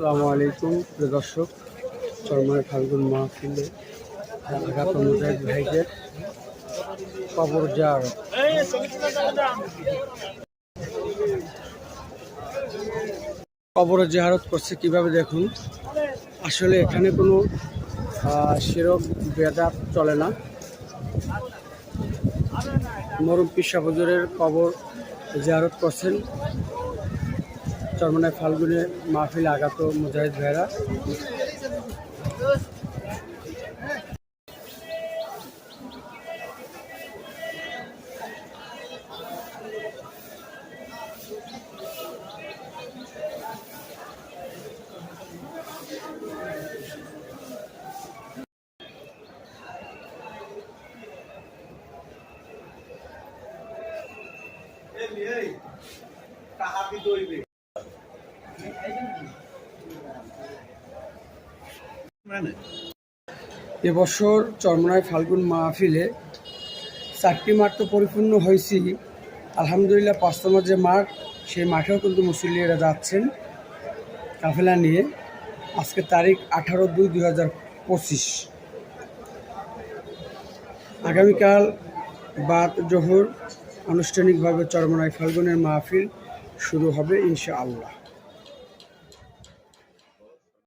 আসসালামু আলাইকুম প্রিয় দর্শক চরমায় ফাল্গুন মাহফিলে মুজাহিদ ভাইদের কবর যার কবর জাহারত করছে কীভাবে দেখুন? আসলে এখানে কোনো শিরক, বেদাত চলে না। মরম পিসা হুজুরের কবর জিয়ারত করছেন। চরমনায় ফাল্গুনে মাহফিল আগাত মুজাহিদ ভাইরা। এবছর চরমনায় ফাল্গুন মাহফিলে চারটি মাঠ তো পরিপূর্ণ হয়েছি। আলহামদুলিল্লাহ পাঁচ যে মাঠ, সেই মাঠেও কিন্তু মুসল্লিরা যাচ্ছেন কাফেলা নিয়ে। আজকে তারিখ আঠারো দুই দুই হাজার পঁচিশ। আগামীকাল বাদ জোহর আনুষ্ঠানিকভাবে চরমনায় ফাল্গুনের মাহফিল শুরু হবে ইনশাআল্লাহ।